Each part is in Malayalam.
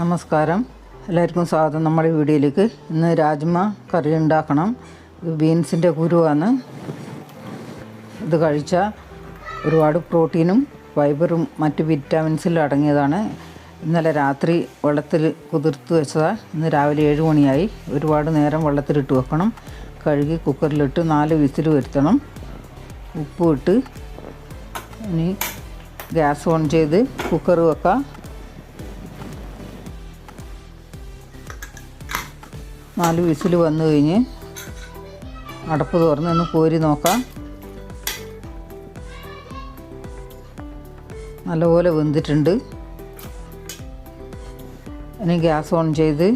നമസ്കാരം. എല്ലാവർക്കും സ്വാഗതം. നമ്മുടെ വീഡിയോയിലേക്ക് ഇന്ന് രാജ്മ കറി ഉണ്ടാക്കണം. ബീൻസിന്റെ കുരുവാണ്. ഇത് കഴിച്ചാൽ ഒരുപാട് പ്രോട്ടീനും ഫൈബറും മറ്റ് വിറ്റാമിൻസിലും അടങ്ങിയതാണ്. ഇന്നലെ രാത്രി വെള്ളത്തിൽ കുതിർത്ത് വെച്ചതാണ് ഇന്ന് രാവിലെ ഏഴ് മണിയായി. ഒരുപാട് നേരം വെള്ളത്തിലിട്ട് വെക്കണം. കഴുകി കുക്കറിലിട്ട് നാല് വിസിൽ വരുത്തണം. ഉപ്പ് ഇട്ട് ഇനി ഗ്യാസ് ഓൺ ചെയ്ത് കുക്കർ വെക്കാം. നാല് വിസിൽ വന്നു കഴിഞ്ഞ് അടപ്പ് തുറന്ന് ഒന്ന് കോരി നോക്കാം. നല്ലപോലെ വെന്തിട്ടുണ്ട്. ഇനി ഗ്യാസ് ഓൺ ചെയ്ത്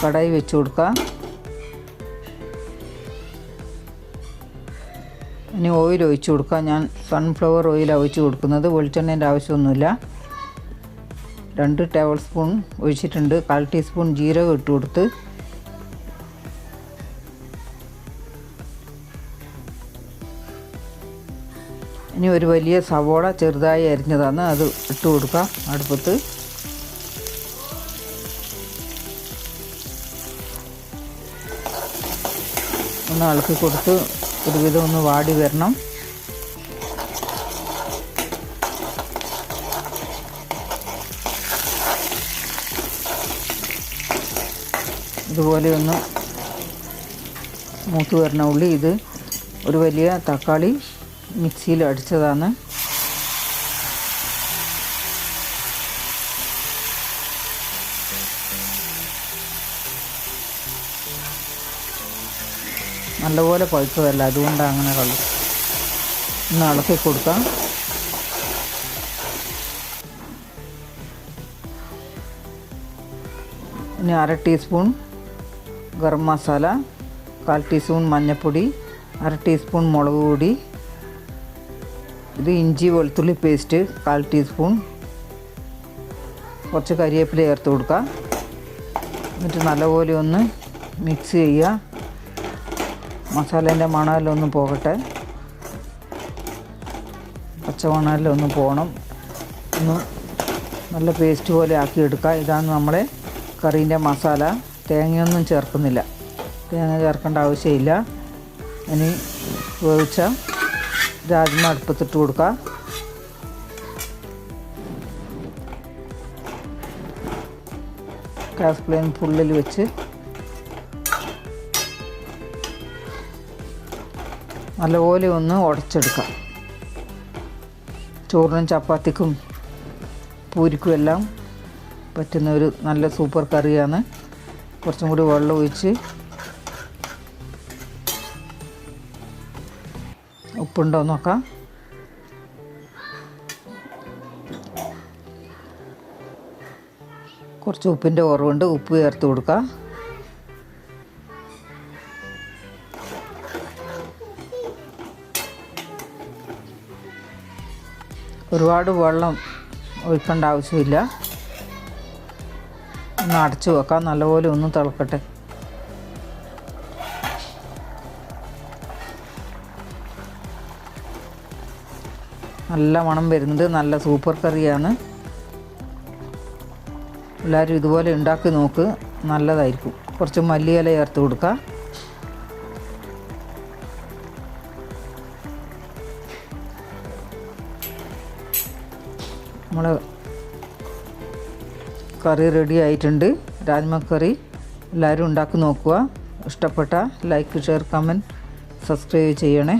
കടായി വെച്ച് കൊടുക്കാം. ഇനി ഓയിൽ ഒഴിച്ച് കൊടുക്കാം. ഞാൻ സൺഫ്ലവർ ഓയിലാണ് ഒഴിച്ച് കൊടുക്കുന്നത്. വെളിച്ചെണ്ണേന്റെ ആവശ്യമൊന്നുമില്ല. രണ്ട് ടേബിൾ സ്പൂൺ ഒഴിച്ചിട്ടുണ്ട്. കാൽ ടീസ്പൂൺ ജീരകം ഇട്ട് കൊടുത്ത് ഇനി ഒരു വലിയ സവോള ചെറുതായി അരിഞ്ഞതാണ്. അത് ഇട്ട് കൊടുക്കാം അടുപ്പത്ത്. ഒന്ന് ഇളക്കി കൊടുത്ത് ഒരുവിധം ഒന്ന് വാടി വരണം. ഇതുപോലെ ഒന്ന് മൂത്ത് വരണ ഉള്ളി. ഇത് ഒരു വലിയ തക്കാളി മിക്സിയിൽ അടിച്ചതാണ്. നല്ലപോലെ പഴുത്തതല്ല അതുകൊണ്ടാണ് അങ്ങനെ കള്ളു ഒന്ന് ഇളക്കി കൊടുക്കാം. ഇനി അര ടീസ്പൂൺ ഗരം മസാല കാൽ ടീസ്പൂൺ മഞ്ഞൾപ്പൊടി അര ടീസ്പൂൺ മുളക് പൊടി ഇത് ഇഞ്ചി വെളുത്തുള്ളി പേസ്റ്റ് കാൽ ടീസ്പൂൺ കുറച്ച് കരിവേപ്പില ചേർത്ത് കൊടുക്കുക. എന്നിട്ട് നല്ലപോലെ ഒന്ന് മിക്സ് ചെയ്യുക. മസാലേന്റെ മണമെല്ലാം പോകട്ടെ. പച്ചമണമെല്ലാം ഒന്ന് പോകണം. ഒന്ന് നല്ല പേസ്റ്റ് പോലെ ആക്കി എടുക്കുക ഇതാണ് നമ്മുടെ കറീന്റെ മസാല. തേങ്ങയൊന്നും ചേർക്കുന്നില്ല. തേങ്ങ ചേർക്കേണ്ട ആവശ്യമില്ല. ഇനി വേവിച്ച രാജ്മ അടുപ്പത്തിട്ട് കൊടുക്കുക ഗ്യാസ് ഫ്ലെയിം ഫുള്ളിൽ വെച്ച് നല്ലപോലെ ഒന്ന് ഉടച്ചെടുക്കാം. ചോറിനും ചപ്പാത്തിക്കും പൂരിക്കും എല്ലാം പറ്റുന്ന ഒരു നല്ല സൂപ്പർ കറിയാണ്. കുറച്ചും കൂടി വെള്ളം ഒഴിച്ച് ഉപ്പുണ്ടോ നോക്കാം. കുറച്ച് ഉപ്പിന്റെ കുറവുണ്ട് ഉപ്പ് ചേർത്ത് കൊടുക്കുക ഒരുപാട് വെള്ളം ഒഴിക്കേണ്ട ആവശ്യമില്ല. ഒന്ന് അടച്ചു വെക്കാം. നല്ലപോലെ ഒന്ന് തിളക്കട്ടെ. നല്ല മണം വരുന്നത് നല്ല സൂപ്പർ കറിയാണ്. എല്ലാവരും ഇതുപോലെ ഉണ്ടാക്കി നോക്ക്. നല്ലതായിരിക്കും. കുറച്ച് മല്ലിയില ചേർത്ത് കൊടുക്കുക നമ്മൾ കറി റെഡി ആയിട്ടുണ്ട്. രാജ്മ കറി എല്ലാവരും ഉണ്ടാക്കി നോക്കുക. ഇഷ്ടപ്പെട്ട ലൈക്ക് ഷെയർ കമന്റ് സബ്സ്ക്രൈബ് ചെയ്യണേ.